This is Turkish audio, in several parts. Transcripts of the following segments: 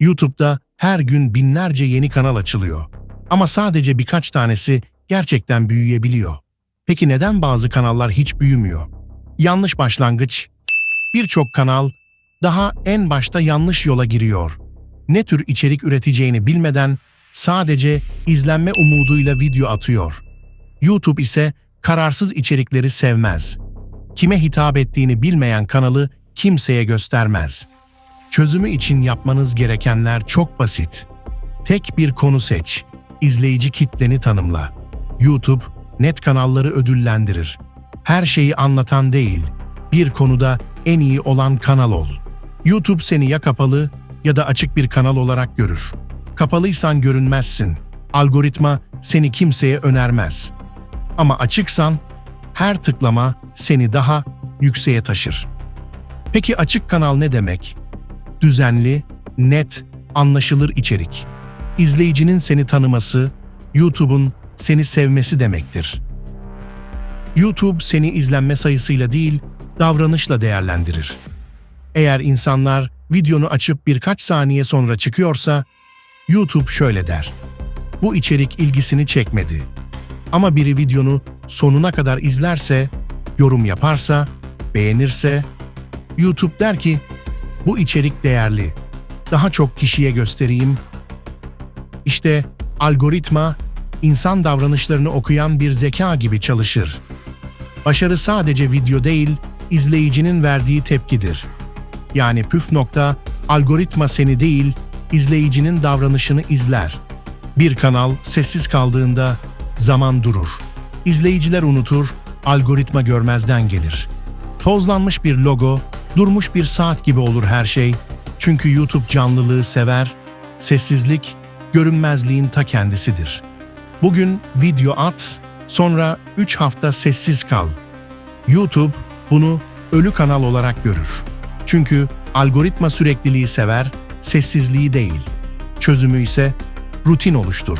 YouTube'da her gün binlerce yeni kanal açılıyor. Ama sadece birkaç tanesi gerçekten büyüyebiliyor. Peki neden bazı kanallar hiç büyümüyor? Yanlış başlangıç. Birçok kanal daha en başta yanlış yola giriyor. Ne tür içerik üreteceğini bilmeden sadece izlenme umuduyla video atıyor. YouTube ise kararsız içerikleri sevmez. Kime hitap ettiğini bilmeyen kanalı kimseye göstermez. Çözümü için yapmanız gerekenler çok basit. Tek bir konu seç. İzleyici kitleni tanımla. YouTube net kanalları ödüllendirir. Her şeyi anlatan değil, bir konuda en iyi olan kanal ol. YouTube seni ya kapalı ya da açık bir kanal olarak görür. Kapalıysan görünmezsin. Algoritma seni kimseye önermez. Ama açıksan her tıklama seni daha yükseğe taşır. Peki açık kanal ne demek? Düzenli, net, anlaşılır içerik. İzleyicinin seni tanıması, YouTube'un seni sevmesi demektir. YouTube seni izlenme sayısıyla değil, davranışla değerlendirir. Eğer insanlar videonu açıp birkaç saniye sonra çıkıyorsa, YouTube şöyle der. Bu içerik ilgisini çekmedi. Ama biri videonu sonuna kadar izlerse, yorum yaparsa, beğenirse, YouTube der ki, bu içerik değerli. Daha çok kişiye göstereyim. İşte algoritma, insan davranışlarını okuyan bir zeka gibi çalışır. Başarı sadece video değil, izleyicinin verdiği tepkidir. Yani püf nokta, algoritma seni değil, izleyicinin davranışını izler. Bir kanal sessiz kaldığında zaman durur. İzleyiciler unutur, algoritma görmezden gelir. Tozlanmış bir logo, durmuş bir saat gibi olur her şey. Çünkü YouTube canlılığı sever, sessizlik, görünmezliğin ta kendisidir. Bugün video at, sonra 3 hafta sessiz kal. YouTube bunu ölü kanal olarak görür. Çünkü algoritma sürekliliği sever, sessizliği değil. Çözümü ise rutin oluştur.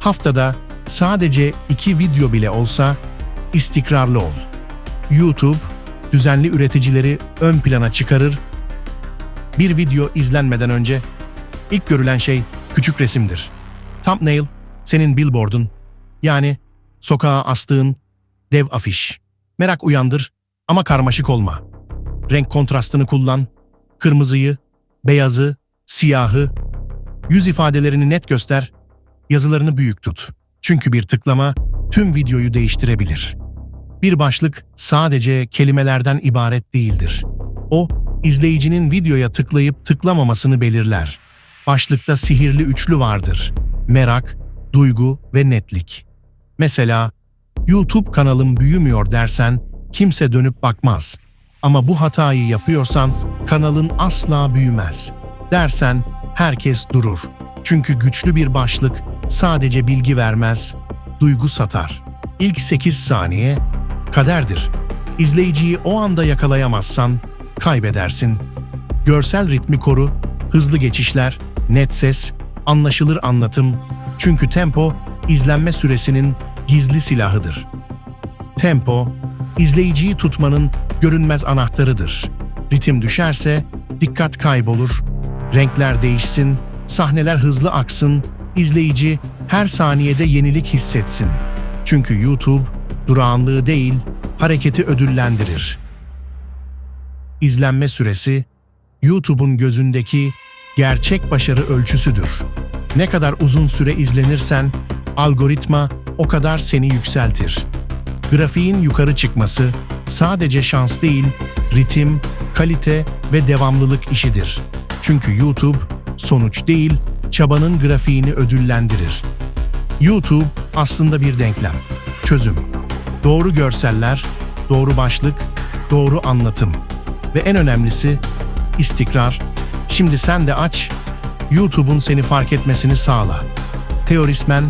Haftada sadece iki video bile olsa istikrarlı ol. YouTube düzenli üreticileri ön plana çıkarır. Bir video izlenmeden önce ilk görülen şey küçük resimdir. Thumbnail senin billboardun yani sokağa astığın dev afiş. Merak uyandır ama karmaşık olma. Renk kontrastını kullan. Kırmızıyı, beyazı, siyahı, yüz ifadelerini net göster, yazılarını büyük tut. Çünkü bir tıklama tüm videoyu değiştirebilir. Bir başlık sadece kelimelerden ibaret değildir. O, izleyicinin videoya tıklayıp tıklamamasını belirler. Başlıkta sihirli üçlü vardır. Merak, duygu ve netlik. Mesela, YouTube kanalım büyümüyor dersen kimse dönüp bakmaz. Ama bu hatayı yapıyorsan kanalın asla büyümez. Dersen herkes durur. Çünkü güçlü bir başlık sadece bilgi vermez, duygu satar. İlk 8 saniye kaderdir. İzleyiciyi o anda yakalayamazsan kaybedersin. Görsel ritmi koru, hızlı geçişler, net ses, anlaşılır anlatım. Çünkü tempo izlenme süresinin gizli silahıdır. Tempo, izleyiciyi tutmanın görünmez anahtarıdır. Ritim düşerse dikkat kaybolur, renkler değişsin, sahneler hızlı aksın, izleyici her saniyede yenilik hissetsin. Çünkü YouTube durağanlığı değil, hareketi ödüllendirir. İzlenme süresi, YouTube'un gözündeki gerçek başarı ölçüsüdür. Ne kadar uzun süre izlenirsen, algoritma o kadar seni yükseltir. Grafiğin yukarı çıkması sadece şans değil, ritim, kalite ve devamlılık işidir. Çünkü YouTube sonuç değil, çabanın grafiğini ödüllendirir. YouTube aslında bir denklem, çözüm. Doğru görseller, doğru başlık, doğru anlatım ve en önemlisi istikrar. Şimdi sen de aç, YouTube'un seni fark etmesini sağla. Teorismen,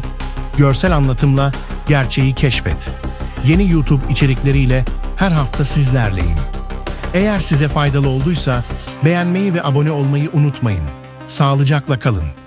görsel anlatımla gerçeği keşfet. Yeni YouTube içerikleriyle her hafta sizlerleyim. Eğer size faydalı olduysa beğenmeyi ve abone olmayı unutmayın. Sağlıcakla kalın.